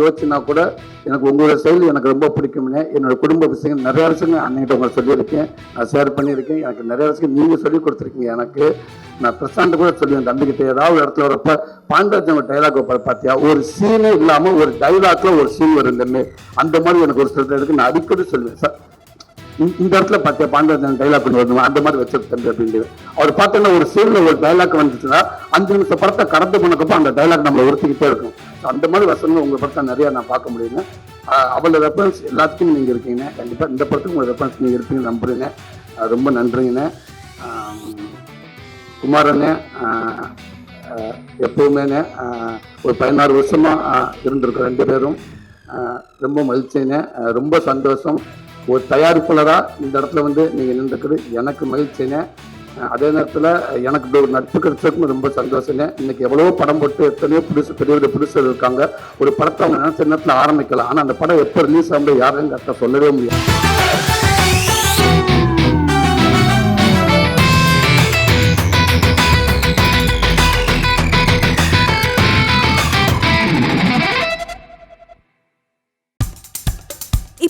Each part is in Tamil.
யோசிச்சுனா கூட எனக்கு உங்களோட செயல் எனக்கு ரொம்ப பிடிக்கும்னு என்னோட குடும்ப விஷயங்கள் நிறைய விஷயங்கள் அன்னைகிட்ட உங்களை சொல்லியிருக்கேன். நான் ஷேர் பண்ணியிருக்கேன். எனக்கு நிறைய விஷயம் நீங்கள் சொல்லி கொடுத்துருக்கீங்க. எனக்கு நான் பிரசாண்ட் கூட சொல்லுவேன் தம்பிக்கிட்ட ஏதாவது இடத்துல வரப்ப பாண்டராஜன் ஒரு டைலாக் பார்த்தியா? ஒரு சீனே இல்லாமல் ஒரு டைலாக்ல ஒரு சீன் வரும் அந்த மாதிரி எனக்கு ஒரு சில இருக்கு நான் அடிக்கடி சொல்லுவேன். சார் இந்த- இடத்துல பார்த்தியா பாண்டவன் டைலாக் ஒன்று வரணும்? அந்த மாதிரி வச்சிருக்கேன் அப்படின்னு அவர் பார்த்தோன்னா ஒரு சீனில் ஒரு டைலாக் வந்துச்சுன்னா அஞ்சு நிமிஷம் படத்தை கடந்து போனக்கப்போ அந்த டைலாக் நம்மளை உறுத்திக்கிட்டே இருக்கும். அந்த மாதிரி வசனங்கள் உங்கள் படத்தை நிறையா நான் பார்க்க முடியுங்க அவ்வளோ ரெஃபரன்ஸ் எல்லாத்துக்கும் நீங்கள் இருக்கீங்க. கண்டிப்பாக இந்த படத்துக்கு உங்கள் ரெஃபரன்ஸ் நீங்கள் இருப்பீங்க நம்புறீங்க. ரொம்ப நன்றிங்கண்ணே குமாரண்ணே எப்பவுமே ஒரு பதினாறு வருஷமாக ஆஹ் இருந்திருக்கோம் ரெண்டு பேரும். ரொம்ப மகிழ்ச்சிங்க. ரொம்ப சந்தோஷம். ஒரு தயாரிப்பாளராக இந்த இடத்துல வந்து நீங்கள் நின்றுக்குது எனக்கு மகிழ்ச்சிங்க. அதே நேரத்தில் எனக்கு இப்படி ஒரு நட்பு கிடைச்சதுக்கும் ரொம்ப சந்தோஷங்க. இன்னைக்கு எவ்வளோ படம் போட்டு எத்தனையோ புதுசு பெரிய பெரிய புதுசர் இருக்காங்க. ஒரு படத்தை அவங்க நினைச்ச நேரத்தில் ஆரம்பிக்கலாம். ஆனால் அந்த படம் எப்போ ரிலீஸ் ஆகும்போது யாரையும் கரெக்டாக சொல்லவே முடியாது.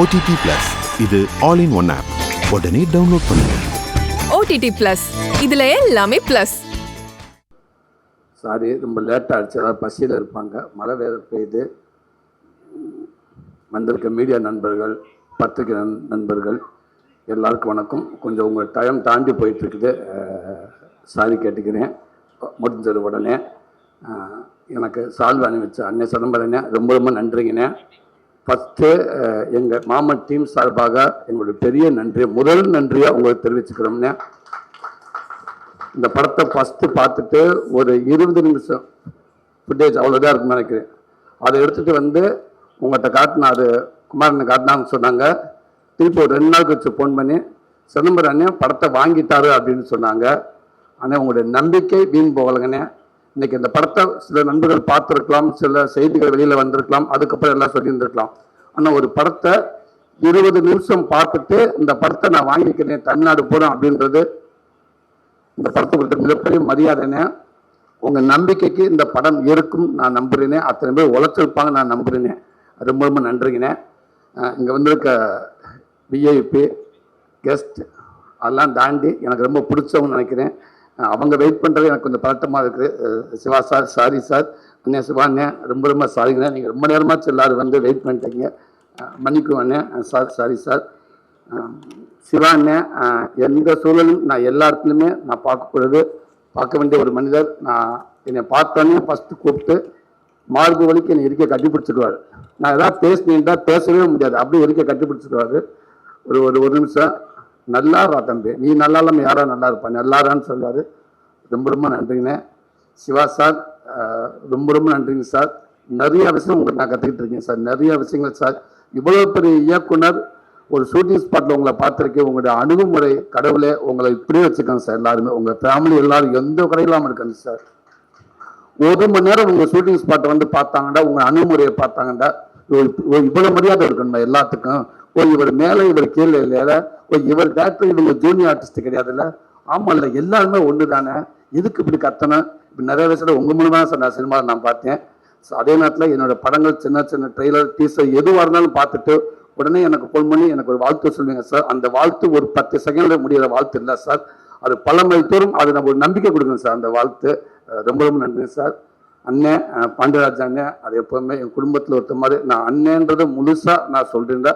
ஓடிடி பிளஸ் இது ஆல் இன் ஒன் ஆப் உடனே டவுன்லோட் பண்ணுங்க. ஓடிடி பிளஸ் இதுல எல்லாமே பிளஸ் சாரி ரொம்ப லேட்டாக ஆயிடுச்சு. அதாவது பசியில் இருப்பாங்க. மழை வேறு பெய்யுது. உம், வந்திருக்க மீடியா நண்பர்கள் பத்திரிகை நண் நண்பர்கள் எல்லாருக்கும் வணக்கம். கொஞ்சம் உங்கள் டைம் தாண்டி போயிட்டுருக்குது. சாரி கேட்டுக்கிறேன். முடிஞ்சது உடனே. எனக்கு சால்வை அணிவிச்ச அன்னை சிதம்பரனே ரொம்ப ரொம்ப நன்றிங்கண்ணே. ஃபஸ்ட்டு எங்கள் மாமன் டீம் சார்பாக எங்களுடைய பெரிய நன்றி முதல் நன்றியாக உங்களுக்கு தெரிவிச்சுக்கிறோம்னே. இந்த படத்தை ஃபஸ்ட்டு பார்த்துட்டு ஒரு இருபது நிமிஷம் ஃபுட்டேஜ் அவ்வளோதான் இருக்குன்னு நினைக்கிறேன். அதை எடுத்துகிட்டு வந்து உங்கள்கிட்ட காட்டினா அது குமாரனை காட்டினான்னு சொன்னாங்க. திருப்பி ஒரு ரெண்டு நாள் கழிச்சு ஃபோன் பண்ணி சிதம்பரம் அண்ணன் படத்தை வாங்கிட்டாரு அப்படின்னு சொன்னாங்க. ஆனால் உங்களுடைய நம்பிக்கை வீண் போகலைங்கண்ணே. இன்னைக்கு இந்த படத்தை சில நண்பர்கள் பார்த்துருக்கலாம் சில செய்திகள் வெளியில் வந்திருக்கலாம் அதுக்கப்புறம் எல்லாம் சொல்லியிருந்திருக்கலாம். ஆனால் ஒரு படத்தை இருபது நிமிஷம் பார்த்துட்டு இந்த படத்தை நான் வாங்கிக்கிறேன் தமிழ்நாடு போகிறேன் அப்படின்றது இந்த படத்தை கொடுத்த மிகப்பெரிய மரியாதைனே உங்க நம்பிக்கைக்கு இந்த படம் இருக்கும் நான் நம்புறேனே அத்தனை பேர் உழைச்சிருப்பாங்க நான் நம்புறேனே. ரொம்ப ரொம்ப நன்றிங்கண்ணே இங்கே இங்க வந்திருக்க விஐபி கெஸ்ட் அதெல்லாம் தாண்டி எனக்கு ரொம்ப பிடிச்சவங்க நினைக்கிறேன். அவங்க வெயிட் பண்ணுறது எனக்கு கொஞ்சம் பதட்டமாக இருக்குது. Siva sir sorry sir. அண்ணே சிவா அண்ணே ரொம்ப ரொம்ப சாரிங்கண்ணே நீங்கள் ரொம்ப நேரமாக எல்லாரும் வந்து வெயிட் பண்ணிட்டீங்க. மன்னிக்கும் அண்ணே. Sir sorry sir. சிவா அண்ணே எந்த சூழலும் நான் எல்லா இடத்துலையுமே நான் பார்க்கக்கூடாது பார்க்க வேண்டிய ஒரு மனிதர். நான் என்னை பார்த்தோன்னே ஃபஸ்ட்டு கூப்பிட்டு மார்பு வழிக்கு என்னை இருக்க கட்டிப்பிடிச்சிடுவார் நான் எதாவது பேசினேன்டா பேசவே முடியாது. அப்படியே இருக்க கட்டிப்பிடிச்சிடுவார் ஒரு ஒரு ஒரு நிமிஷம். நல்லா தம்பி. நீ நல்லா இல்லாமல் யாரா நல்லா இருப்பா நல்லாரான்னு சொல்லுவார் ரொம்ப ரொம்ப நன்றிங்கண்ணே சிவா சார் ரொம்ப ரொம்ப நன்றிங்க சார். நிறைய விஷயம் உங்களுக்கு நான் கற்றுக்கிட்டு இருக்கேன் சார். நிறைய விஷயங்கள் சார். இவ்வளோ பெரிய இயக்குனர் ஒரு ஷூட்டிங் ஸ்பாட்டில் உங்களை பார்த்துருக்கேன். உங்களுடைய அணுகுமுறை கடவுளே உங்களை இப்படியே வச்சுக்கோங்க சார் எல்லாருமே. உங்கள் ஃபேமிலி எல்லாரும் எந்த குறையில்லாமல் இருக்காங்க சார். ஒரு மணி நேரம் உங்கள் ஷூட்டிங் ஸ்பாட்டை வந்து பார்த்தாங்கடா உங்கள் அணுகுமுறையை பார்த்தாங்கடா. இவ்வளோ இவ்வளவு மரியாதை இருக்கணுமா எல்லாத்துக்கும்? ஓ இவர் மேலே இவர் கீழே இல்லையா? ஓ இவர் டேரக்டர் இவங்க ஜூனியர் ஆர்டிஸ்ட் கிடையாதுல்ல? ஆமாம் இல்ல எல்லாருமே ஒன்று தானே எதுக்கு இப்படி கத்தனை இப்படி நிறைய விஷயத்துல உங்கள் மூலமாக தான் சார் நான் சினிமாவில் நான் பார்த்தேன். ஸோ அதே நேரத்தில் என்னோட படங்கள் சின்ன சின்ன ட்ரெய்லர் டீசர் எதுவாக இருந்தாலும் பார்த்துட்டு உடனே எனக்கு ஃபோன் பண்ணி எனக்கு ஒரு வாழ்த்து சொல்லுவீங்க சார். அந்த வாழ்த்து ஒரு பத்து செகண்டில் முடியிற வாழ்த்து இல்லை சார். அது பல மைல் தோறும் அது நம்ம ஒரு நம்பிக்கை கொடுங்க சார் அந்த வாழ்த்து. ரொம்ப ரொம்ப நன்றி சார். அண்ணன் அஹ் பாண்டியராஜ் அண்ணன் அது எப்போவுமே என் குடும்பத்தில் ஒருத்த மாதிரி. நான் அண்ணன்றதை முழுசாக நான் சொல்கிறேன்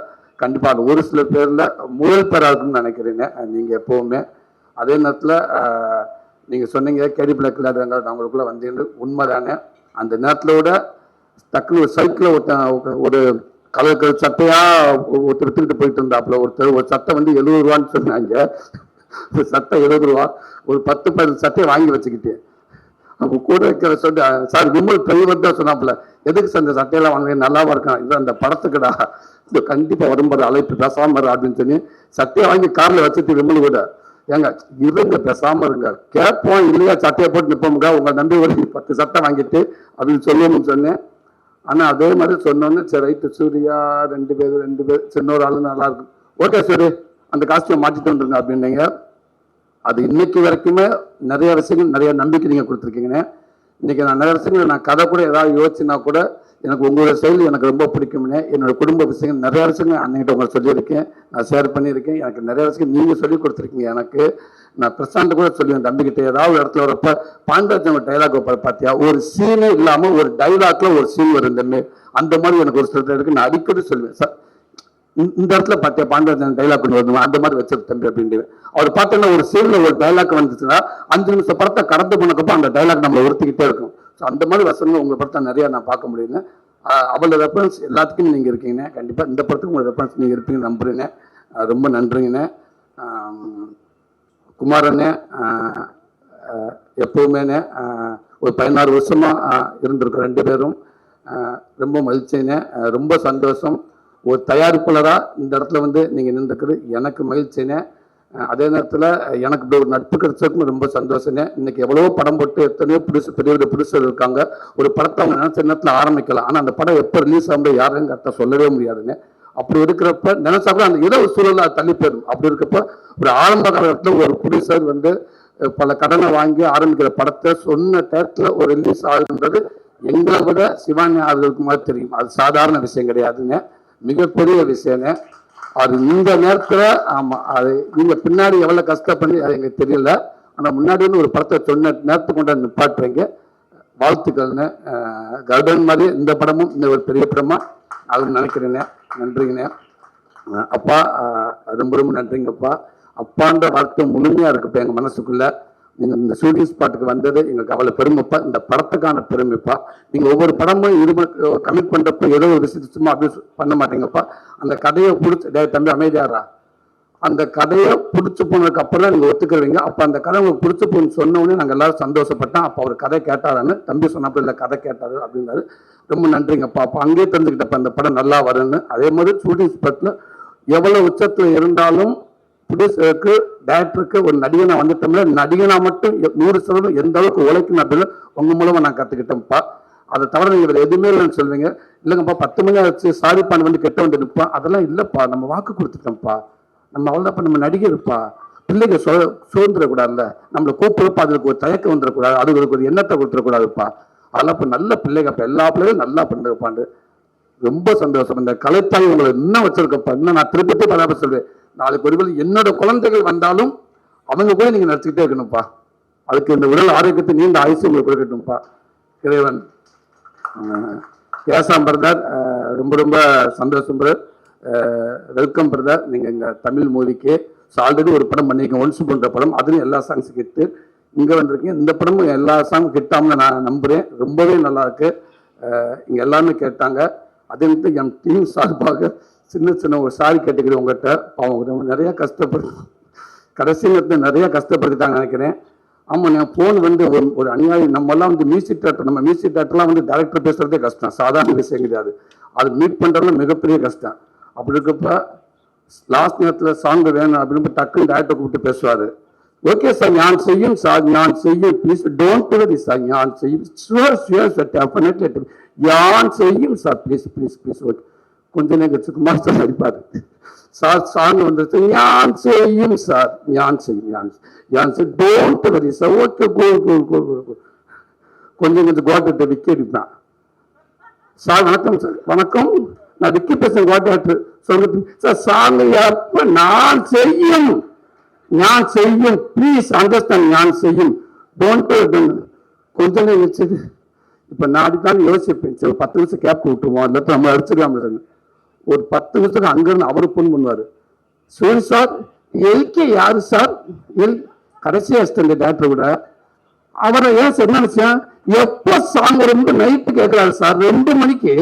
கண்டிப்பாக ஒரு சில பேரில் முதல் பேராக இருக்கும்னு நினைக்கிறேங்க. நீங்கள் எப்போவுமே. அதே நேரத்தில் நீங்கள் சொன்னீங்க கேடி பிளாக் விளையாடுறாங்க நான் உங்களுக்குள்ள வந்தீங்க உண்மைதானே அந்த நேரத்தில் விட டக்குனு ஒரு சைக்கிளில் ஒருத்தன் ஒரு கலர் கலர் சட்டையாக ஒருத்தர் எடுத்துக்கிட்டு போயிட்டு இருந்தாப்புல ஒருத்தர் ஒரு சட்டை வந்து எழுபது ரூபான்னு சொன்னாங்க. சட்டை எழுபது ரூபா ஒரு பத்து பதினஞ்சு சட்டையை வாங்கி வச்சுக்கிட்டேன். அப்போ கூட இருக்கிற சொல்லி சார் விமல் டிரைவர் தான் சொன்னாப்புல. எதுக்கு சார் இந்த சட்டையெல்லாம் வாங்குறீங்க நல்லாவா இருக்கான். இது அந்த படத்துக்குடா. இது கண்டிப்பாக வரும்போது அழைப்பு. பேசாமல் இரு அப்படின்னு சொல்லி சட்டையை வாங்கி காரில் வச்சுட்டு விமல் கூட. ஏங்க இருங்க பேசாமல் இருங்க. கேட்போம் இல்லையா? சட்டையை போட்டு நிப்போமுங்க உங்கள் நம்பி ஒரு பத்து சட்டை வாங்கிட்டு அப்படின்னு சொல்லணும்னு சொன்னேன். ஆனால் அதே மாதிரி சொன்னோன்னே சரி ரைட்டு சூர்யா ரெண்டு பேர் ரெண்டு பேர் சின்ன ஒரு ஆளு நல்லா இருக்கும். ஓகே சரி அந்த காஸ்டியூம் மாற்றிட்டு வந்துருங்க அப்படின்னீங்க. அது இன்னைக்கு வரைக்குமே நிறைய விஷயங்கள் நிறைய நம்பிக்கை நீங்கள் கொடுத்துருக்கீங்கண்ணே. இன்றைக்கி நான் நிறைய விஷயங்கள் நான் கதை கூட ஏதாவது யோசிச்சுனா கூட எனக்கு உங்களோட செயல் எனக்கு ரொம்ப பிடிக்கும்னு என்னோட குடும்ப விஷயங்கள் நிறைய விஷயங்கள் அன்னைக்கிட்ட உங்களுக்கு சொல்லியிருக்கேன். நான் ஷேர் பண்ணியிருக்கேன். எனக்கு நிறைய விஷயம் நீங்கள் சொல்லி கொடுத்துருக்கீங்க எனக்கு. நான் பிரசாந்த் கூட சொல்லுவேன் தம்பிக்கிட்ட ஏதாவது இடத்துல வரப்ப பாண்டவத்தவங்க டைலாக் பார்த்தியா ஒரு சீனே இல்லாமல் ஒரு டைலாக்ல ஒரு சீன் வருதுன்னு. அந்த மாதிரி எனக்கு ஒரு சில இருக்கு நான் அடிக்கடி சொல்லுவேன். சார் இந்த இந்த இடத்துல பார்த்தியா பாண்டவன் டைலாக் கொண்டு வரணும்? அந்த மாதிரி வச்சிரு தம்பி அப்படின்ட்டு. அவர் பார்த்தோன்னா ஒரு சீனில் ஒரு டைலாக் வந்துச்சுன்னா அஞ்சு நிமிஷம் படத்தை கடந்து போனக்கப்போ அந்த டைலாக் நம்ம உறுத்திக்கிட்டே இருக்கும். ஸோ அந்த மாதிரி வசனங்கள் உங்கள் படத்தை நிறையா நான் பார்க்க முடியுங்க. ஆஹ் அவளோட ரெஃபரன்ஸ் எல்லாத்துக்கும் நீங்கள் இருக்கீங்க. கண்டிப்பாக இந்த படத்துக்கு உங்களோட ரெஃபரன்ஸ் நீங்கள் இருப்பீங்க நம்புறேண்ணே ரொம்ப நன்றிங்கண்ணே குமாரண்ணே எப்போவுமேனே ஒரு பதினாறு வருஷமாக இருந்திருக்கோம் ரெண்டு பேரும். ரொம்ப மகிழ்ச்சிண்ணே ரொம்ப சந்தோஷம். ஒரு தயாரிப்பாளராக இந்த இடத்துல வந்து நீங்கள் நின்றுக்குது எனக்கு மகிழ்ச்சினே அதே நேரத்தில் எனக்கு இப்படி ஒரு நட்பு கிடைச்சதுக்கும் ரொம்ப சந்தோஷனே இன்னைக்கு எவ்வளோ படம் போட்டு எத்தனையோ புதுசு பெரிய பெரிய புதுசர் இருக்காங்க. ஒரு படத்தை அவங்க நினைச்ச நேரத்தில் ஆரம்பிக்கலாம் ஆனால் அந்த படம் எப்போ ரிலீஸ் ஆகும் யாருன்னு கரெக்டாக சொல்லவே முடியாதுங்க. அப்படி இருக்கிறப்ப நினைச்சா கூட அந்த ஏதோ ஒரு சூழல்ல தள்ளி போயிடும். அப்படி இருக்கப்ப ஒரு ஆரம்ப காலகட்டத்தில் ஒரு புடிசர் வந்து பல கடனை வாங்கி ஆரம்பிக்கிற படத்தை சொன்ன டேரக்டில் ஒரு ரிலீஸ் ஆகுன்றது எங்களை விட சிவானி அவர்களுக்கு மாதிரி தெரியும். அது சாதாரண விஷயம் கிடையாதுங்க. மிகப்பெரிய விஷயங்க. அது இந்த நேரத்தில் ஆமாம் அது நீங்கள் பின்னாடி எவ்வளோ கஷ்டப்பட்டு அது எங்களுக்கு தெரியல. ஆனால் முன்னாடின்னு ஒரு படத்தை தொண்ணூறு நேரத்துக்கு கொண்டாந்து நிப்பாட்டுறீங்க. வாழ்த்துக்கள்னு கர்டன் மாதிரி இந்த படமும் இந்த ஒரு பெரிய படமா அது நினைக்கிறேங்க. நன்றிங்கண்ணே அப்பா ரொம்ப ரொம்ப நன்றிங்கப்பா. அப்பான்ற வார்த்தை முழுமையாக இருக்குப்பா எங்கள் மனசுக்குள்ளே. நீங்கள் இந்த ஷூட்டிங் ஸ்பாட்டுக்கு வந்தது எங்களுக்கு அவ்வளோ பெருமைப்பா. இந்த படத்துக்கான பெருமைப்பா. நீங்கள் ஒவ்வொரு படமும் இது கமிட் பண்ணுறப்ப ஏதோ ஒரு விஷயத்தை சும்மா அப்படியே பண்ண மாட்டீங்கப்பா. அந்த கதையை பிடிச்சி டே தம்பி அமைதியாரா அந்த கதையை பிடிச்சி போனதுக்கு அப்புறம் தான் நீங்க ஒத்துக்குறீங்க. அந்த கதை உங்களுக்கு பிடிச்சி போன்னு சொன்னோடனே நாங்கள் எல்லாரும் சந்தோஷப்பட்டோம். அப்போ அவர் கதை கேட்டாரான்னு தம்பி சொன்னப்போ இல்லை கதை கேட்டாரு அப்படின்னாரு. ரொம்ப நன்றிங்கப்பா. அப்போ அங்கேயே தெரிஞ்சுக்கிட்டப்ப அந்த படம் நல்லா வரும்னு. அதே மாதிரி ஷூட்டிங் ஸ்பாட்டில் எவ்வளோ உச்சத்தில் இருந்தாலும் ப்ரொடியூசருக்கு டேரக்டருக்கு ஒரு நடிகனா வந்துட்டோம்னா நடிகனா மட்டும் நூறு சதவீதம் எந்த அளவுக்கு உழைக்கணும் அப்படின்னு உங்க மூலமா நான் கத்துக்கிட்டேன்ப்பா. அதை தவிர நீங்க வேற எதுவுமே இல்லைன்னு சொல்லுவீங்க. இல்லைங்கப்பா பத்து மணி ஆச்சு சாரி பண்ண வந்து கெட்ட வந்து நிற்போம் அதெல்லாம் இல்லைப்பா நம்ம வாக்கு கொடுத்துட்டோம்ப்பா. நம்ம அவ்வளோதாப்பா நம்ம நடிகர்ப்பா. பிள்ளைங்க சோ சுதந்திரக்கூடாதுல்ல. நம்மளை கூப்பிடுறப்ப அதுக்கு ஒரு தயக்கம் வந்துடக்கூடாது அதுக்கு ஒரு எண்ணத்தை கொடுத்துடக்கூடாதுப்பா அதெல்லாம் இப்போ நல்ல பிள்ளைங்க இப்போ எல்லா பிள்ளைகளும் நல்லா பண்ணிருப்பாண்டு ரொம்ப சந்தோஷம். இந்த கலைத்தாய் உங்களை இன்னும் வச்சிருக்கப்பா. இன்னும் நான் திருப்பி திருப்பி சொல்வேன். நாளைக்கு ஒருவேளை என்னோட குழந்தைகள் வந்தாலும் அவங்க கூட நீங்க நடத்திக்கிட்டே இருக்கணும்ப்பா. அதுக்கு இந்த உடல் ஆரோக்கியத்தை நீண்ட ஆயுசு உங்களுக்கு கொடுக்கட்டும்ப்பா. இறைவன் ஏசாம் பிரதர் ரொம்ப ரொம்ப சந்தோஷம் பிரதர். Welcome brother. நீங்கள் எங்கள் தமிழ் மூவிக்கு ஆல்ரெடி ஒரு படம் பண்ணிருக்கீங்க. ஒன்ஸ் பண்ணுற படம். அதுலேயும் எல்லா சாங்ஸ் கிட்டு. இங்கே வந்திருக்கீங்க. இந்த படமும் எல்லா சாங் கிட்டாம நான் நம்புகிறேன் ரொம்பவே நல்லா இருக்கு. எல்லாமே கேட்டாங்க. அதே நேரத்துல என் டீம் சார்பாக சின்ன சின்ன ஒரு சாரி கேட்டுக்கிறேன் உங்கள்கிட்ட அவங்க நிறையா கஷ்டப்படு கடைசி நேரத்தில் நிறையா கஷ்டப்படுத்திட்டாங்க நினைக்கிறேன். ஆமாம் நான் ஃபோன் வந்து ஒரு ஒரு அநியாயம். நம்மலாம் வந்து மியூசிக் டேரக்டர் நம்ம மியூசிக் டேரக்டர்லாம் வந்து டேரக்டர் பேசுகிறதே கஷ்டம். சாதாரண விஷயம் கிடையாது. அது மீட் பண்றதுல மிகப்பெரிய கஷ்டம். அப்படி இருக்கப்ப லாஸ்ட் நேரத்தில் சாங் வேணும் அப்படின்னு டக்குன்னு டேரக்டர் கூப்பிட்டு பேசுவார். ஓகே சார் ஞான் செய்யும் சார் ஞான் செய்யும். ப்ளீஸ் டோன்ட் வரி சார் ஞான் செய்யும். ஷுவர் ஷுவர் சார் டெஃபினெட்லி யான் செய்யும் sir please please please okay கொஞ்ச நேரத்துக்கு மாஸ்டர் அடிப்பார். சார் சாங் வந்துருச்சு. ஞான் செய்யும் சார். ஞான் செய்யும் ஞான் ஞான் செய். டோன்ட் வரி சார் ஓகே கோ கோ கோ கொஞ்சம் கொஞ்சம் கோட்டத்தை விக்கி அடிப்பான் சார் வணக்கம் சார். வணக்கம். நான் விக்கி பேசுறேன் கோட்டாட்டு சொல்லுங்க சார் சாங்க எப்ப நான் செய்யும். நான் செய்யும். ப்ளீஸ் அண்டர்ஸ்டாண்ட் நான் செய்யும். டோன்ட் கொஞ்ச நேரம் வச்சுது இப்போ நாளைக்கு நாள் யோசிப்பேன். சரி பத்து நிமிஷம் கேப் விட்டுருவோம். அந்த நம்ம அடிச்சுக்கலாம் ஒரு பத்து நிமிஷத்துக்கு அங்கிருந்து அவரு ஃபோன் பண்ணுவாரு. சோரி சார் எல்கே யாரு சார்? எல் கடைசியாக அசிஸ்டன்ட் டேரக்டர் கூட. அவரை ஏன் சார் என்ன நினைச்சேன்? எப்ப சாங் ரொம்ப நைட்டு கேட்குறாரு சார்? ரெண்டு மணிக்கு.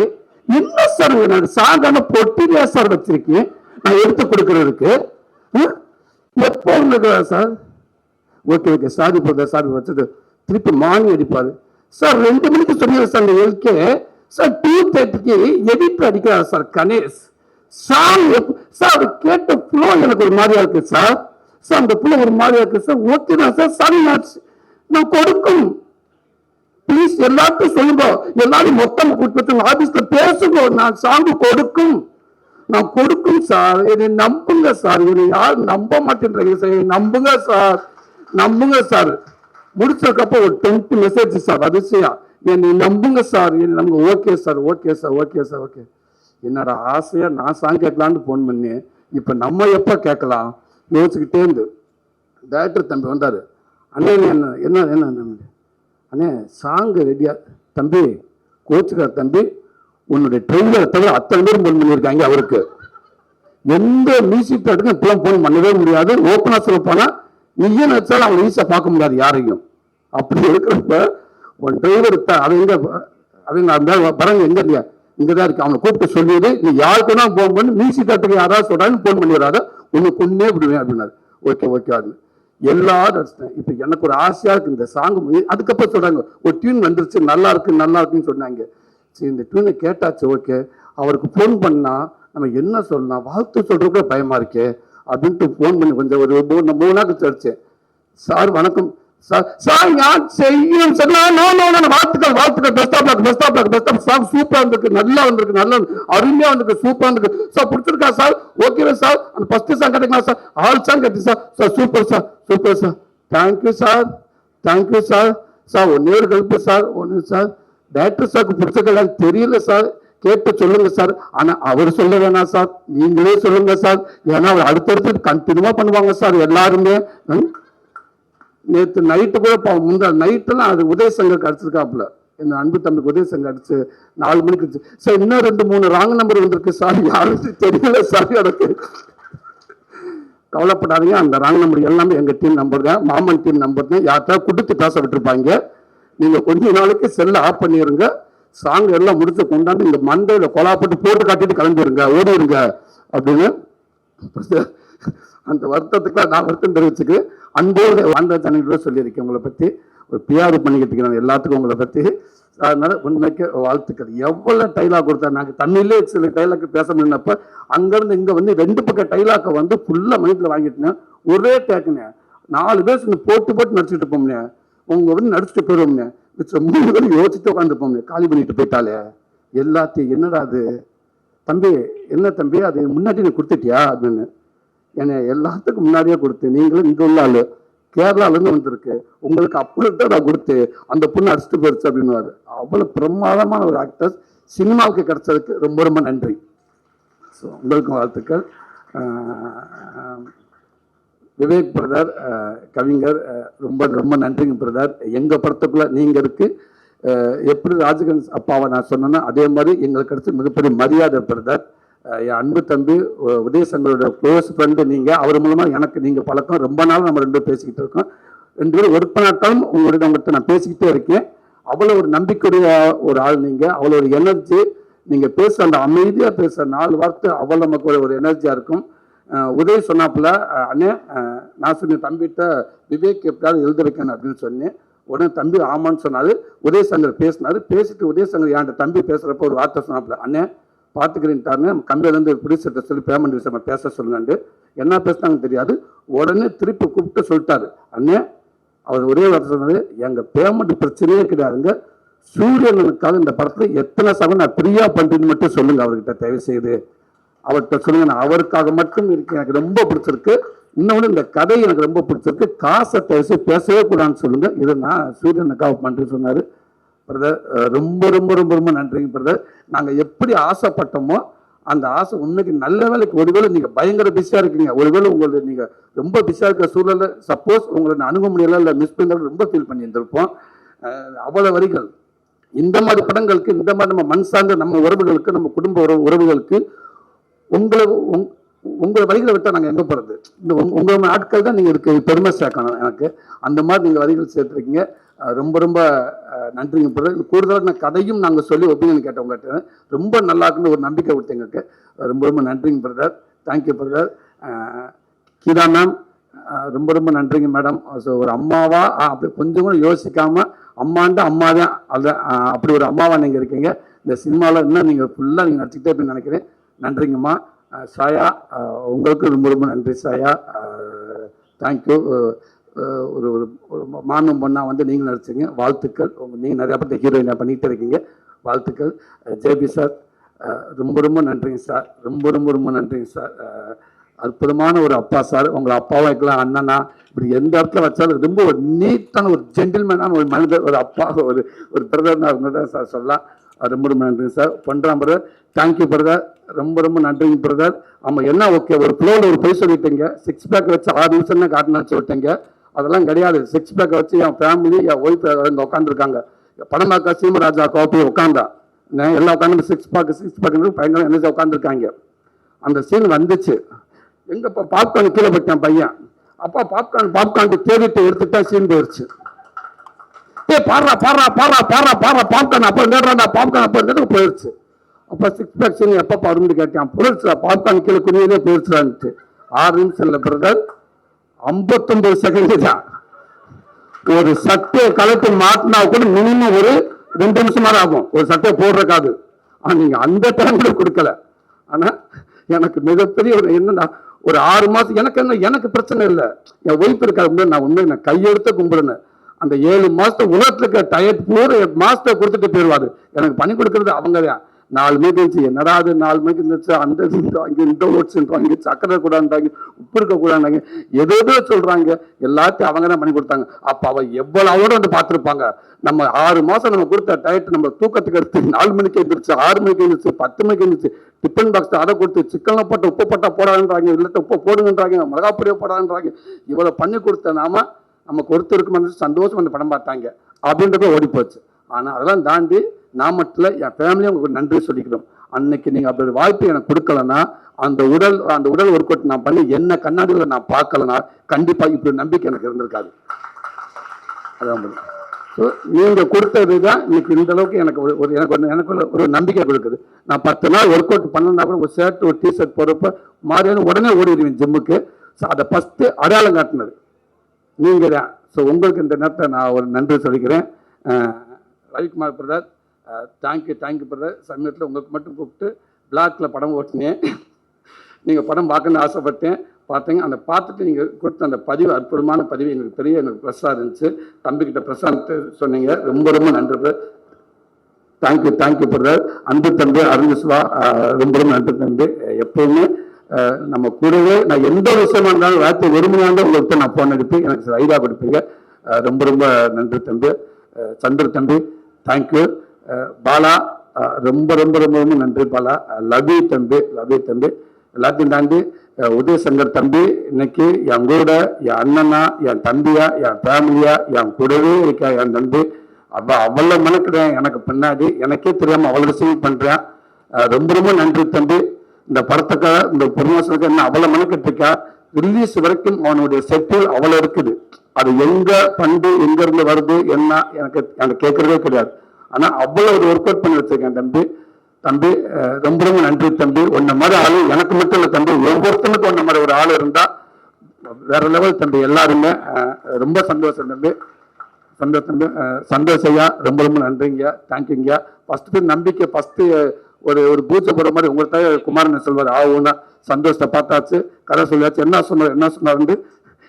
என்ன சார் நான் சாங்கான பொட்டிலே சார் வச்சிருக்கேன். நான் எடுத்து கொடுக்கறதுக்கு. எப்போ இருக்கிறார் sir? Okay okay. Sorry brother sorry வச்சது திருப்பி மார்னிங் அடிப்பாரு. சார் ரெண்டு மணிக்கு சொன்னீங்க sir LK. Sir two thirty தேர்ட்டிக்கு எடிட்டர் அடிக்கிறார் சார் கணேஷ். சார் சார் கேட்ட ஃப்ளோ எனக்கு ஒரு மாதிரியா இருக்கு சார். சார் அந்த ஃப்ளோ ஒரு மாதிரியா இருக்கு சார். ஓகே தான் சார் சாரி நான் நான் கொடுக்கும் ப்ளீஸ் எல்லாத்தையும் சொல்லுங்க. எல்லாரும் மொத்தம் கூட்டத்தில் ஆபீஸ்ல பேசுங்க. நான் சாங் கொடுக்கும். நான் கொடுக்கும் சார். என்னை நம்புங்க சார். என்னை யாரும் நம்ப மாட்டேன்றீங்க சார் நம்புங்க சார். நம்புங்க சார். முடிச்சதுக்கப்புறம் ஒரு டென்த் மெசேஜ் சார் அதிசயம். என்னை நம்புங்க சார். என்னை நம்புங்க. Okay sir okay sir okay sir okay. என்னோட ஆசையா நான் சாங் கேட்கலான்னு ஃபோன் பண்ணி இப்போ நம்ம எப்போ கேட்கலாம்? யோசிச்சுக்கிட்டே இருந்து. டேரக்டர் தம்பி வந்தார். அண்ணே என்ன என்ன என்ன தம்பி அண்ணே சாங் ரெடியா தம்பி கோச்சுக்கார தம்பி உன்னுடைய ட்ரெயிலரை தவிர அத்தனை பேரும் ஃபோன் பண்ணியிருக்காங்க அவருக்கு. எந்த மியூசிக் டேரக்டருக்கும் இப்பெல்லாம் ஃபோன் பண்ணவே முடியாது. ஓப்பனாக சொல்ல போனால் நீயே நினைச்சாலும் அவங்க ஈஸியாக பார்க்க முடியாது யாரையும். அப்படி இருக்கிறப்ப உன் டிரைவர் அவங்க அவங்க அந்த வரங்க எங்க இல்லையா? இங்கதான் இருக்கு. அவனை கூப்பிட்டு சொல்லிடு. நீ யாருக்கு போன் ஃபோன் பண்ணி. மியூசிக் டேரக்டருக்கு யாராவது சொல்றாங்க ஃபோன் பண்ணிடுறாத உன்னை கொன்னே விடுவேன் அப்படின்னாரு. ஓகே ஓகே அப்படின்னு எல்லாரும் அடிச்சிட்டேன் இப்போ எனக்கு ஒரு ஆசையா இருக்கு. இந்த சாங் அதுக்கப்புறம் சொல்றாங்க. ஒரு டியூன் வந்துருச்சு. நல்லா இருக்கு நல்லா இருக்குன்னு சொன்னாங்க. சரி இந்த டியூனை கேட்டாச்சு ஓகே. அவருக்கு ஃபோன் பண்ணா நம்ம என்ன சொல்லலாம்? வாழ்த்து சொல்றது கூட பயமா இருக்கே. அப்படின்ட்டு ஃபோன் பண்ணி கொஞ்சம் ஒரு மூணு மூணு நாள் சார் வணக்கம். சார் சார் நான் செய்யும் வாழ்த்துக்கள் வாழ்த்துக்கள். Best of luck best of luck best of song சூப்பரா இருந்திருக்கு நல்லா வந்திருக்கு நல்லா அருமையா வந்திருக்கு சூப்பரா இருந்திருக்கு சார் பிடிச்சிருக்கா சார்? ஓகேவா சார். அந்த ஃபர்ஸ்ட் சாங் கேட்டுக்கலாம் சார்? ஆல் சாங் கேட்டு sir. Sir super sir. Super sir. Thank you sir thank you sir sir ஒன்னே ஒரு கல்ப்பு சார். ஒன்று சார். டேரக்டர் சாருக்கு பிடிச்ச தெரியல சார். கேட்டு சொல்லுங்க சார். ஆனா அவர் சொல்ல வேணாம் சார். நீங்களே சொல்லுங்க சார். ஏன்னா அவர் அடுத்தடுத்து கண்டினியூவா பண்ணுவாங்க சார் எல்லாருமே. நேற்று நைட்டு கூட பா- முந்தா நைட்டெல்லாம் அது உதயசங்கருக்கு அடிச்சிருக்காப்புல. என் அன்பு தம்பிக்கு உதயசங்கர் அடிச்சு நாலு மணிக்கு அடிச்சு. சார் இன்னும் ரெண்டு மூணு ராங் நம்பர் வந்திருக்கு. சார் யாருக்கு தெரியல. சார் எனக்கு. கவலைப்படாதீங்க. அந்த ராங் நம்பர் எல்லாமே எங்கள் டீம் நம்பர் தான். மாமன் டீம் நம்பர் தான். யார்கிட்ட கொடுத்து பேச விட்டுருப்பாங்க. நீங்கள் கொஞ்ச நாளைக்கு செல்ல ஆஃப் பண்ணிடுங்க சாங் எல்லாம் முடிச்சு கொண்டாந்து இந்த மண்டையில் கொலாப்பட்டு போட்டு காட்டிட்டு கிளம்பிடுங்க ஓடிடுங்க அப்படின்னு அந்த வருத்தத்துக்கு நான் வருத்தம் தெரிவிச்சுக்கு அன்போடு வாழ்ந்த தனியோட சொல்லியிருக்கேன். உங்களை பற்றி ஒரு பிஆர் பண்ணிக்கிட்டு இருக்கிறேன் எல்லாத்துக்கும் உங்களை பற்றி அதனால உண்மைக்கு வாழ்த்துக்கள். எவ்வளோ டைலாக் கொடுத்தா நாங்கள் தமிழ்லே சில டைலாக் பேச முடியினப்ப அங்கேருந்து இங்கே வந்து ரெண்டு பக்கம் டைலாக்கை வந்து ஃபுல்லாக மைண்ட்ல வாங்கிட்டேன் ஒரே டேக்குண்ணே நாலு பேர் சேர்ந்து போட்டு போட்டு நடிச்சுட்டு இருப்போம்னே உங்க வந்து நடிச்சுட்டு போயிடுவோம்னே மிச்சம் மூணு பேரும் யோசிச்சுட்டு உட்காந்துருப்போம்னே காலி பண்ணிட்டு போயிட்டாலே எல்லாத்தையும் என்னடா அது? தம்பி என்ன தம்பி அது முன்னாடி நீ கொடுத்துட்டியா? அப்படின்னு. என்னை எல்லாத்துக்கும் முன்னாடியே கொடுத்து நீங்களும் இங்கே உள்ள ஆளு. கேரளாலேருந்து வந்திருக்கு. உங்களுக்கு அப்படித்தான் நான் கொடுத்து அந்த பொண்ணு அடிச்சுட்டு போயிடுச்சு அப்படின்னு அவ்வளோ பிரமாதமான ஒரு ஆக்டர்ஸ் சினிமாவுக்கு கிடைச்சதுக்கு ரொம்ப ரொம்ப நன்றி. ஸோ உங்களுக்கும் வாழ்த்துக்கள். விவேக் பிரதர் கவிஞர் ரொம்ப ரொம்ப நன்றிங்க பிரதர். எங்கள் படத்துக்குள்ளே நீங்கள் இருக்கு. எப்படி ராஜகன்ஸ் அப்பாவை நான் சொன்னேன்னா அதே மாதிரி எங்களுக்கு கிடைச்ச மிகப்பெரிய மரியாதை பிரதர். என் அன்பு தம்பி உதயசங்கரோட க்ளோஸ் ஃப்ரெண்டு நீங்கள் அவர் மூலமாக எனக்கு நீங்கள் பழக்கம். ரொம்ப நாள் நம்ம ரெண்டு பேசிக்கிட்டு இருக்கோம். ரெண்டு பேரும் ஒரு நாட்களும் உங்களுடைய உங்கள்கிட்ட நான் பேசிக்கிட்டே இருக்கேன். அவ்வளோ ஒரு நம்பிக்கையுடைய ஒரு ஆள் நீங்கள் அவ்வளோ ஒரு எனர்ஜி நீங்கள் பேச அந்த அமைதியாக பேச நாலு வார்த்தை அவ்வளோ நமக்கு ஒரு- ஒரு இருக்கும். அஹ் உதய் சொன்னாப்புல அண்ணே நான் சொன்னேன் தம்பிகிட்ட விவேக் எப்படியாவது எழுத வைக்கணும் அப்படின்னு சொன்னேன். உடனே தம்பி ஆமான்னு சொன்னாரு. உதயசங்கர் பேசினாரு. பேசிட்டு உதயசங்கர் என்கிட்ட தம்பி பேசுறப்ப ஒரு வார்த்தை சொன்னாப்புல அண்ணே பார்த்துக்கிறேன்ட்டாருன்னு கம்பெனிலேருந்து ப்ரொடியூசர்கிட்ட சொல்லி பேமெண்ட் விஷயமா பேச சொல்லுங்கண்டு. என்ன பேசுனாங்க தெரியாது. உடனே திருப்பி கூப்பிட்டு சொல்லிட்டாரு. அண்ணே அவர் ஒரே வார்த்தை சொன்னாரு எங்கள் பேமெண்ட் பிரச்சனையே கிடையாதுங்க. சூரியனுக்காக இந்த படத்தில் எத்தனை சகம் நான் ஃப்ரீயாக பண்ணுறேன்னு மட்டும் சொல்லுங்கள் அவர்கிட்ட தயவு செய்து. அவர்கிட்ட சொல்லுங்க. நான் அவருக்காக மட்டும் இருக்கு எனக்கு ரொம்ப பிடிச்சிருக்கு. இன்னொன்று இந்த கதை எனக்கு ரொம்ப பிடிச்சிருக்கு. காசை பேசி பேசவே கூடாதுன்னு சொல்லுங்கள் இதை நான் சூரியனுக்காக பண்ணுறேன்னு சொன்னார். பிரதர் uh, ரொம்ப ரொம்ப ரொம்ப ரொம்ப நன்றிங்க பிரதர் நாங்கள் எப்படி ஆசைப்பட்டோமோ அந்த ஆசை உண்மைக்கு நல்ல வேலைக்கு ஒருவேளை நீங்கள் பயங்கர பிஸியாக இருக்கீங்க. ஒருவேளை உங்களை நீங்கள் ரொம்ப பிஸியாக இருக்கிற சூழலில் சப்போஸ் உங்களை அணுக முடியல இல்லை மிஸ் பண்ண ரொம்ப ஃபீல் பண்ணியிருந்திருப்போம். அவ்வளோ வரிகள். இந்த மாதிரி படங்களுக்கு இந்த மாதிரி நம்ம மண் சார்ந்த நம்ம உறவுகளுக்கு நம்ம குடும்ப உறவு உறவுகளுக்கு உங்களை உங்- உங்களை வரிகளை விட்டால் நாங்கள் எங்கே போகிறது இந்த உங்க- ஆட்கள் தான் நீங்கள் இருக்கு பெருமை சேர்க்கணும் எனக்கு. அந்த மாதிரி நீங்கள் வரிகள் சேர்த்துருக்கீங்க. ரொம்ப ரொம்ப நன்றிங்க பிரதர். கூடுதலாக நான் கதையும் நாங்கள் சொல்லி ஒப்பீனியன் கேட்டோம் கேட்டேன் ரொம்ப நல்லா இருக்குன்னு ஒரு நம்பிக்கை கொடுத்தீங்க ரொம்ப ரொம்ப நன்றிங்க brother. Thank you brother. Geetha ma'am ரொம்ப ரொம்ப நன்றிங்க மேடம் ஸோ ஒரு அம்மாவா அப்படி கொஞ்சம் கூட யோசிக்காமல் அம்மான்ட்டு அம்மா தான் அது அப்படி ஒரு அம்மாவாக நீங்கள் இருக்கீங்க. இந்த சினிமாவில் இன்னும் நீங்கள் ஃபுல்லாக நீங்கள் நடிச்சுக்கிட்டே அப்படின்னு நினைக்கிறேன். நன்றிங்கம்மா. சாயா உங்களுக்கு ரொம்ப ரொம்ப நன்றி சாயா. தேங்க்யூ ஒரு ஒரு மானம் பொண்ணாக வந்து நீங்கள் நடிச்சிங்க வாழ்த்துக்கள். உங்கள் நீங்கள் நிறையா பற்றி ஹீரோயினாக பண்ணிகிட்டே இருக்கீங்க. வாழ்த்துக்கள். ஜேபி சார் ரொம்ப ரொம்ப நன்றிங்க சார். ரொம்ப ரொம்ப ரொம்ப நன்றிங்க சார். அற்புதமான ஒரு அப்பா சார். உங்களை அப்பாவும் வைக்கலாம் அண்ணனா இப்படி எந்த இடத்துல வச்சாலும் ரொம்ப ஒரு நீட்டான ஒரு ஜென்டில்மேனான ஒரு மனிதர் ஒரு அப்பா ஒரு ஒரு பிரதர்னா இருந்ததான் சார் சொல்லலாம். அது ரொம்ப ரொம்ப நன்றிங்க சார். பண்ணுறான் பிரதர் தேங்க்யூ பிரதர் ரொம்ப ரொம்ப நன்றிங்க பிரதர் ஆமாம் என்ன ஓகே ஒரு ஃப்ளோவில் ஒரு பொய் சொல்லிட்டீங்க. சிக்ஸ் பேக் வச்சு ஆறு நிமிஷம் தான் காட்டணும்னு சொல்லிட்டீங்க. அதெல்லாம் கிடையாது. சிக்ஸ் பேக்கை வச்சு என் ஃபேமிலி என் ஒய்ஃப் அங்கே உட்காந்துருக்காங்க படமாக்கா சீமராஜா கோப்பி உட்காந்தா நான் எல்லா உட்காந்து சிக்ஸ் பேக் சிக்ஸ் பேக் பயங்கரம் என்ன உட்காந்துருக்காங்க அந்த சீன் வந்துச்சு. எங்கே இப்போ பாப்கார்ன் கீழே போயிட்டான் பையன். அப்பா பாப்கார்ன் பாப்கார்ன் தேடிட்டு எடுத்துட்டா சீன் போயிடுச்சு ஏ பாடுறா பாடுறா பாடுறா பாடுறா பாடுறா பாப்கார்ன் அப்போ நேடுறா பாப்கார்ன் அப்போ நேரம் போயிடுச்சு அப்போ சிக்ஸ் பேக் சீன் எப்போ பாருன்னு கேட்டேன். போயிடுச்சுடா பாப்கார்ன் கீழே குனியதே போயிடுச்சுடான்ட்டு ஆறு நிமிஷம் இல்லை பிரதர் ஐம்பத்தொன்பது செகண்ட் தான். ஒரு சட்டையை கலத்து மாட்டினா கூட மினிமம் ஒரு ரெண்டு நிமிஷம் மாதிரி ஆகும். ஒரு சட்டையை போடுறக்காது ஆனால் நீங்க அந்த டைம் கூட கொடுக்கல. ஆனா எனக்கு மிகப்பெரிய ஒரு என்னன்னா ஒரு ஆறு மாசம் எனக்கு என்ன எனக்கு பிரச்சனை இல்லை. என் ஒய்ஃப் இருக்காது நான் உண்மை நான் கையெடுத்து கும்பிடுனேன். அந்த ஏழு மாசத்தை உலகத்துல இருக்க டயட் பூரா மாசத்தை கொடுத்துட்டு போயிடுவாரு எனக்கு பண்ணி கொடுக்கறது அவங்க தான் நாலு மணிக்கு இருந்துச்சு என்னடா அது நாலு மணிக்கு இருந்துச்சு அந்த இது இந்த ஓட் இந்த சக்கரை கூடாண்டாங்க உப்பு இருக்க கூடாண்டாங்க எதோ ஏதோ சொல்கிறாங்க எல்லாத்தையும் அவங்க தான் பண்ணி கொடுத்தாங்க. அப்போ அவள் எவ்வளவோட வந்து பார்த்துருப்பாங்க? நம்ம ஆறு மாதம் நம்ம கொடுத்த டயட் நம்ம தூக்கத்துக்கு எடுத்து நாலு மணிக்கு எழுந்திரிச்சு ஆறு மணிக்கு எழுந்திரிச்சு பத்து மணிக்கு எழுந்திரிச்சு டிஃபன் பாக்ஸ் அதை கொடுத்து சிக்கனில் போட்டு உப்பு போட்டா போடாதுன்றாங்க. இல்லட்ட உப்பு போடுங்கன்றாங்க. மிளகாப்பொடியை போடாதுன்றாங்க. இவ்வளோ பண்ணி கொடுத்த நாம நம்ம ஒருத்தர் சந்தோஷம் அந்த படம் பார்த்தாங்க. அப்படின்றத ஓடி போச்சு ஆனால் அதெல்லாம் தாண்டி நான் மட்டும் என் ஃபேமிலியும் உங்களுக்கு நன்றி சொல்லிக்கிறோம். அன்னைக்கு நீங்கள் அப்படி ஒரு வாய்ப்பு எனக்கு கொடுக்கலன்னா அந்த உடல் அந்த உடல் ஒர்க் அவுட் நான் பண்ணி என்ன கண்ணாடியில் நான் பார்க்கலனா கண்டிப்பாக இப்படி நம்பிக்கை எனக்கு இருந்திருக்காது. அதான் ஸோ நீங்கள் கொடுத்தது தான் இன்னைக்கு இந்த அளவுக்கு எனக்கு ஒரு ஒரு எனக்கு ஒரு எனக்கு ஒரு- நம்பிக்கை கொடுக்குது. நான் பத்து நாள் ஒர்க் அவுட் பண்ணலன்னா கூட ஒரு ஷர்ட் ஒரு டிஷர்ட் போகிறப்ப மாறியான உடனே ஓடிடுவேன் ஜிம்முக்கு ஸோ அதை ஃபஸ்ட்டு அடையாளம் காட்டினது. நீங்கள் தான். ஸோ உங்களுக்கு இந்த நேரத்தை நான் ஒரு நன்றி சொல்லிக்கிறேன். Ravikumar brother thank you thank you brother சமயத்தில் உங்களுக்கு மட்டும் கூப்பிட்டு பிளாக்ல படம் ஓட்டினேன். நீங்கள் படம் பார்க்கணும்னு ஆசைப்பட்டேன். பார்த்தீங்க அந்த பார்த்துட்டு நீங்கள் கொடுத்த அந்த பதிவு அற்புதமான பதிவு எங்களுக்கு பெரிய எனக்கு ப்ரெஸ்ஸாக இருந்துச்சு. தம்பிக்கிட்ட ப்ரெஸ்ஸாக சொன்னீங்க. ரொம்ப ரொம்ப நன்றி பிரதர் தேங்க்யூ தேங்க்யூ பிரதர் அன்பு தம்பி அருண் சிவா ரொம்ப ரொம்ப நன்றி தம்பி. அஹ், எப்பவுமே நம்ம கூடவே நான் எந்த விஷயமா இருந்தாலும் வார்த்தை விரும்பினாலும் உங்களுக்கு நான் போன் அடிப்பேன். எனக்கு ஐடியா கொடுப்பீங்க. ரொம்ப ரொம்ப நன்றி தம்பி. சந்திர தம்பி தேங்க்யூ பாலா ரொம்ப ரொம்ப ரொம்ப ரொம்ப நன்றி பாலா. லவ் தம்பி லவ் தம்பி. எல்லாத்தையும் தாண்டி உதய உதயசங்கர் தம்பி இன்னைக்கு என் கூட என் அண்ணனா என் தம்பியா என் ஃபேமிலியா என் கூடவே இருக்க என் தம்பி. அவ அவ்வளவு மெனக்குறேன் எனக்கு பின்னாடி. எனக்கே தெரியாம அவ்வளவு ரிசீவ் பண்றேன். ரொம்ப ரொம்ப நன்றி தம்பி. இந்த படத்துக்கு இந்த ப்ரொமோஷனுக்கு என்ன அவ்வளவு மெனக்கிட்டு இருக்கா? ரிலீஸ் வரைக்கும் அவனுடைய செட்டில் அவ்வளவு இருக்குது. அது எங்க பண்டு எங்க இருந்து வருது என்ன எனக்கு எனக்கு கேட்கறதே கிடையாது. ஆனா அவ்வளவு ஒரு ஒர்க் அவுட் பண்ணி வச்சிருக்கேன் தம்பி. தம்பி ரொம்ப ரொம்ப நன்றி தம்பி. உன்ன மாதிரி ஆளு எனக்கு மட்டும் இல்லை தம்பி. ஒவ்வொருத்தனுக்கும் உன்ன மாதிரி ஒரு ஆள் இருந்தா வேற லெவல் தம்பி. எல்லாருமே ரொம்ப சந்தோஷம் தம்பி. சந்தோஷம் அஹ் ஐயா. ரொம்ப ரொம்ப நன்றிங்க தேங்க்யூங்க ஃபர்ஸ்ட் நம்பிக்கை ஃபர்ஸ்ட் ஒரு ஒரு பூஜை போடுற மாதிரி உங்கள்கிட்ட குமாரன் சொல்வார். ஆகும்னா சந்தோஷத்தை பார்த்தாச்சு. கதை சொல்லியாச்சு. என்ன சொன்னார் என்ன சொன்னாருன்னு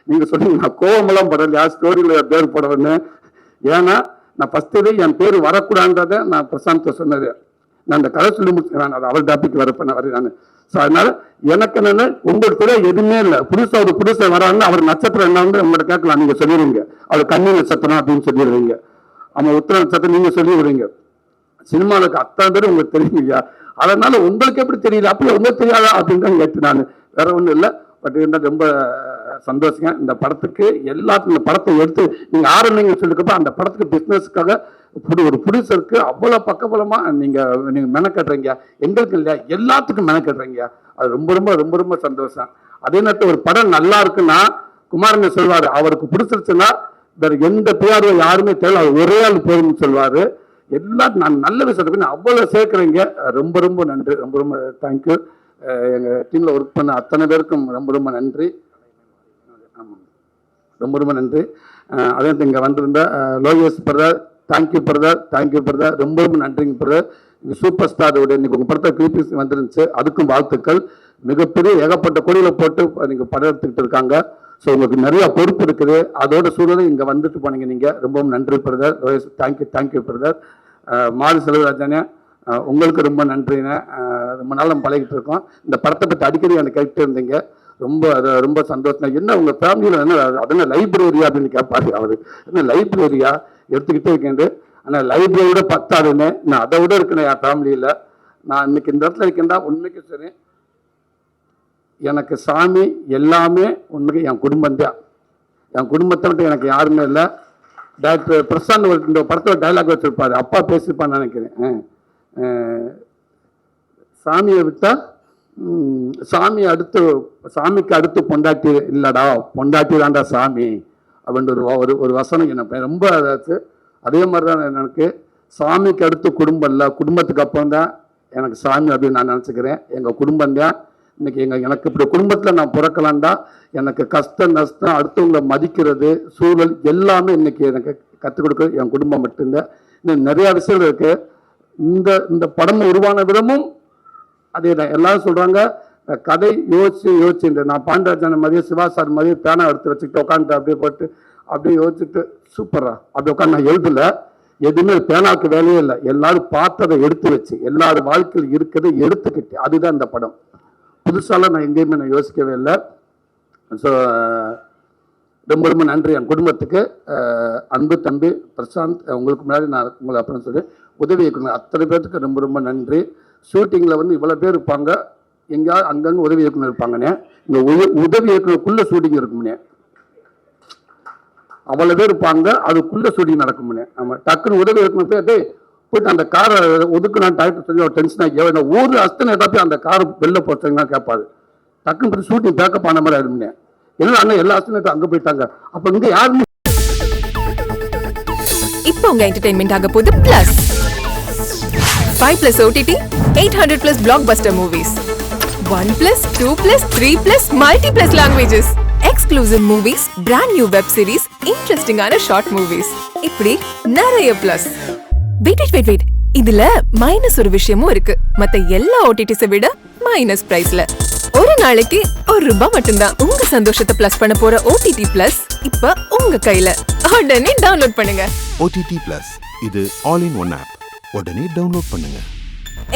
நீங்க சொன்னீங்க நான் கோவமெல்லாம் படலையா? ஸ்டோரியில் பேர் போடணும்னு ஏன்னா நான் ஃபஸ்ட் இது என் பேர் வரக்கூடாதுன்றதை நான் பிரசாந்த் சொன்னது. நான் அந்த கதை சொல்லி முடிச்சுக்கிறேன். அது அவர் டாபிக் வரப்ப நான் ஸோ அதனால எனக்கு என்னென்ன உங்களுக்கு கூட எதுவுமே இல்லை. புதுசாக ஒரு புதுசாக வராங்கன்னா அவர் நட்சத்திரம் என்ன வந்து கேட்கலாம். நீங்கள் சொல்லிடுவீங்க. அவர் கண்ணி நட்சத்திரம் அப்படின்னு சொல்லிடுவீங்க. அவன் உத்தர நட்சத்திரம் நீங்கள் சொல்லிடுவீங்க. சினிமாவுக்கு அத்தனை பேர் உங்களுக்கு தெரியும் ஐயா அதனால உங்களுக்கு எப்படி தெரியல? அப்படி உங்களுக்கு தெரியாதா? அப்படின்னு தான் கேட்டு நான். வேற ஒன்றும் இல்லை. பட் என்ன ரொம்ப சந்தோஷங்க. இந்த படத்துக்கு எல்லாத்துக்கும் இந்த படத்தை எடுத்து நீங்கள் ஆரம்பிங்க சொல்லிருக்கப்ப அந்த படத்துக்கு பிஸ்னஸ்க்காக புது ஒரு புதுசருக்கு அவ்வளோ பக்கபலமாக நீங்கள் நீங்கள் மெனக்கட்டுறீங்க. எங்களுக்கு இல்லையா? எல்லாத்துக்கும் மெனக்கட்டுறீங்க. அது ரொம்ப ரொம்ப ரொம்ப ரொம்ப சந்தோஷம். அதே நேரத்தில் ஒரு படம் நல்லா இருக்குன்னா குமாரன் சொல்வார் அவருக்கு பிடிச்சிருச்சுன்னா வேறு எந்த பிஆர்ஓ யாருமே தேவை அவர் ஒரே ஆள் போதும்னு சொல்வார். எல்லாம் நான் நல்ல விஷயத்தை பண்ணி அவ்வளோ சேர்க்குறீங்க. ரொம்ப ரொம்ப நன்றி. ரொம்ப ரொம்ப தேங்க்யூ எங்கள் டீமில் ஒர்க் பண்ண அத்தனை பேருக்கும் ரொம்ப ரொம்ப நன்றி. ரொம்ப ரொம்ப நன்றி. அதே இங்கே வந்திருந்த அஹ், Lokesh brother thank you brother thank you brother ரொம்ப ரொம்ப நன்றிங்க பிரதர். சூப்பர் சூப்பர் ஸ்டாரோட இன்னைக்கு உங்கள் படத்தை கிளிப்பிஸ் வந்துருந்துச்சு. அதுக்கும் வாழ்த்துக்கள். மிகப்பெரிய ஏகப்பட்ட கொடியில் போட்டு நீங்கள் படம் எடுத்துக்கிட்டு இருக்காங்க. ஸோ உங்களுக்கு நிறைய பொறுப்பு இருக்குது. அதோட சூழலை இங்கே வந்துட்டு போனீங்க நீங்கள் ரொம்பவும் நன்றி brother. Lokesh thank you thank you brother. Mari செல்வராஜனே உங்களுக்கு ரொம்ப நன்றிண்ணே ரொம்ப நாள் நம்ம பழகிட்டு இருக்கோம். இந்த படத்தை பற்றி அடிக்கடி எனக்கு கேட்டு இருந்தீங்க. ரொம்ப ரொம்ப சந்தோஷம் என்ன உங்கள் ஃபேமிலியில் என்ன அதென்ன லைப்ரரியா அப்படின்னு கேட்பாரு அவர். என்ன லைப்ரரியா எடுத்துக்கிட்டே இருக்கேன் ஆனால் லைப்ரரியோட பத்தாதுன்னு நான் அதை விட இருக்கேன் என் ஃபேமிலியில் நான் இன்னைக்கு இந்த இடத்துல இருக்கேன்டா உண்மைக்கு சரி. எனக்கு சாமி எல்லாமே உண்மைக்கு என் குடும்பம் தான். என் குடும்பத்தை விட்டு எனக்கு யாருமே இல்லை. டாக்டர் பிரசாந்த் ஒரு இந்த படத்தில் டைலாக் வச்சிருப்பாரு. அப்பா பேசியிருப்பான்னு நினைக்கிறேன். சாமியை விட்டால் சாமி அடுத்து சாமிக்கு அடுத்து பொண்டாட்டி இல்லைடா பொண்டாட்டி தான்டா சாமி அப்படின்ற ஒரு ஒரு ஒரு வசனம் என்ன ரொம்ப அதாச்சு அதே மாதிரி தான் எனக்கு. சாமிக்கு அடுத்து குடும்பம் இல்லை குடும்பத்துக்கு அப்புறம் தான் எனக்கு சாமி அப்படின்னு நான் நினச்சிக்கிறேன். எங்கள் குடும்பம் தான். இன்னைக்கு எங்கள் எனக்கு இப்படி குடும்பத்தில் நான் பிறக்கலாண்டா எனக்கு கஷ்டம் நஷ்டம் அடுத்தவங்களை மதிக்கிறது சூழல் எல்லாமே இன்னைக்கு எனக்கு கற்றுக் கொடுக்குறது என் குடும்பம் மட்டும்தான். இன்னும் நிறையா விஷயங்கள் இருக்குது இந்த இந்த படம் உருவான விதமும் அதே தான் எல்லாரும் சொல்கிறாங்க கதை யோசிச்சு யோசிச்சுட்டு நான் பாண்டராஜன் மாதிரியே சிவா சார் மாதிரியே பேனா எடுத்து வச்சுக்கிட்டு உட்காந்துட்டு அப்படியே போட்டு அப்படியே யோசிச்சுட்டு சூப்பரா அப்படி உட்காந்து நான் எழுதல. எதுவுமே பேனாவுக்கு வேலையே இல்லை. எல்லாரும் பார்த்ததை எடுத்து வச்சு எல்லாரும் வாழ்க்கையில் இருக்கிறத எடுத்துக்கிட்டு அதுதான் இந்த படம். புதுசாலாம் நான் எங்கேயுமே நான் யோசிக்கவே இல்லை. ஸோ ரொம்ப ரொம்ப நன்றி என் குடும்பத்துக்கு. அன்பு தம்பி பிரசாந்த் உங்களுக்கு முன்னாடி நான் உங்களை அப்புறம் சொல்லி உதவி இயக்குனர் அத்தனை பேர்த்துக்கு ரொம்ப ரொம்ப நன்றி. ஷூட்டிங்கில் வந்து இவ்வளோ பேர் இருப்பாங்க. எங்கேயாவது அங்கங்கே உதவி இயக்குனர் இருப்பாங்கண்ணே. இந்த உத உதவி இயக்குனருக்குள்ளே ஷூட்டிங் இருக்கும்னே அவ்வளோ பேர் இருப்பாங்க. அதுக்குள்ளே ஷூட்டிங் நடக்கும்னே நம்ம டக்குன்னு உதவி இயக்குனர் போய் டேய் போயிட்டு அந்த காரை ஒதுக்குனான்னு டைரக்டர் சொல்லி ஒரு டென்ஷன் ஆகி இந்த ஊர் அஸ்தனை போய் அந்த கார் வெளில போச்சுங்கன்னா கேட்பாரு டக்குன்னு போய் ஷூட்டிங் பேக்கப் ஆன மாதிரி ஆயிடும்னே இல்லை அண்ணன் எல்லா அஸ்தனைட்டும் அங்கே போயிட்டாங்க. அப்போ இங்கே யாருமே இப்போ உங்க என்டர்டைன்மெண்ட் ஆக போகுது plus five plus OTT eight hundred plus blockbuster movies one plus, two plus, three plus multi plus languages exclusive movies brand new web series இன்ட்ரெஸ்டிங்கான ஷார்ட் மூவிஸ் இப்படி நிறைய plus wait wait wait wait இதுல மைனஸ் ஒரு விஷயமும் இருக்கு. மத்த எல்லா ஓடிடிஸை விட மைனஸ் பிரைஸ்ல ஒரு நாளைக்கு ஒரு ரூபாய் மட்டும்தான் உங்க சந்தோஷத்தை பிளஸ் பண்ண போற ஓடிடி பிளஸ் இப்ப உங்க கையில. உடனே டவுன்லோட் பண்ணுங்க. ஓடிடி பிளஸ் இது ஆல் இன் ஒன் ஆப் உடனே டவுன்லோட் பண்ணுங்க.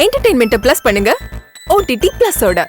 என்டர்டைன்மெண்ட்டை ப்ளஸ் பண்ணுங்க. ஓடிடி ப்ளஸோட